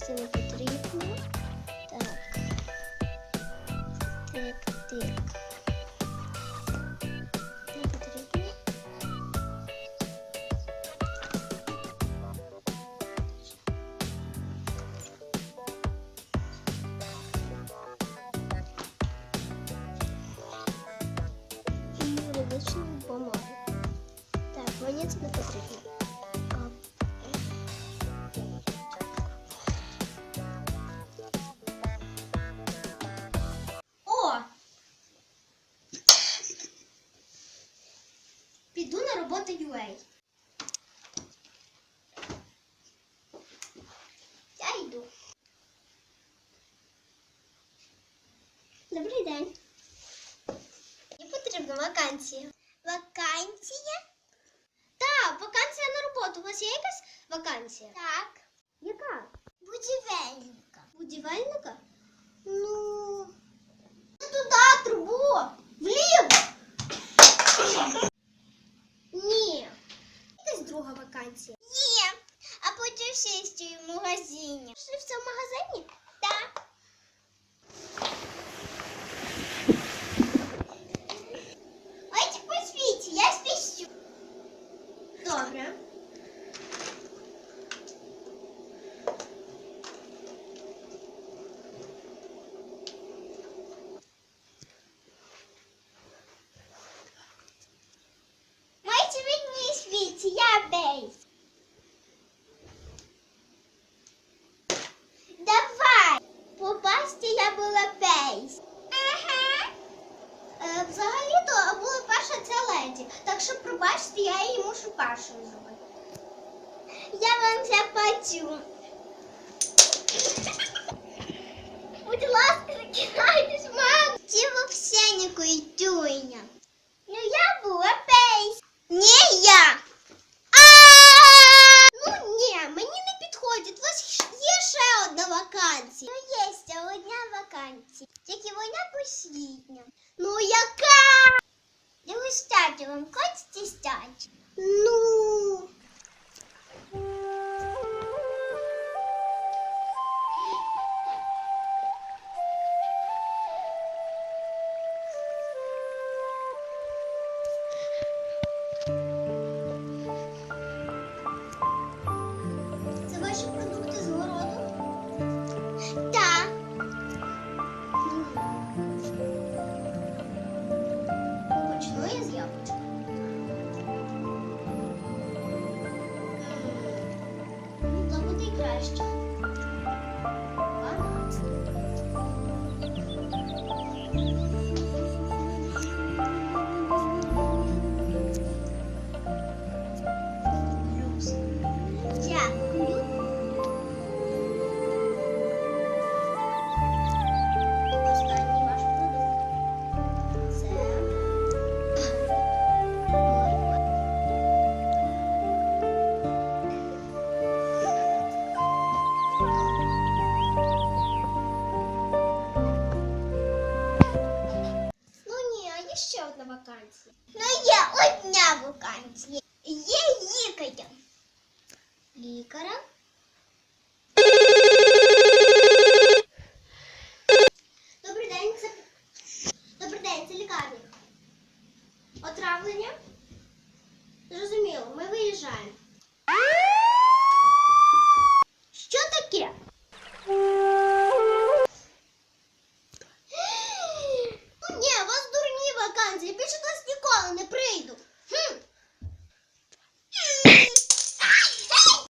це не потрібно. Так. Тик, тик. Не потрібно. І юридичну бумагу. Так, мені це не потрібно. Піду на роботу UA. Я йду. Добрий день. Мені потрібна вакансія. Вакансія? Так, вакансія на роботу. У вас є якась вакансія? Так. Яка? Будівельника. Будівельника? Ну. А потім ще в магазині. Що все в магазині? Так. ця леді. Так що пробачте, я її мушу першою зробити. Я вам заплачу. Будь ласка, не кидайтесь, мам. Ті Вовсяніку і тюйня. Ну я була пейс. Не я. А! Ну ні, мені не підходить. У вас є ще одна вакансія. Ну є ще одна вакансія. Тільки вона послідня. Ну яка? Дегустати вам хочете стати? Ну. одна вакансія. Ну є одна вакансія. Є лікаря. Лікаря?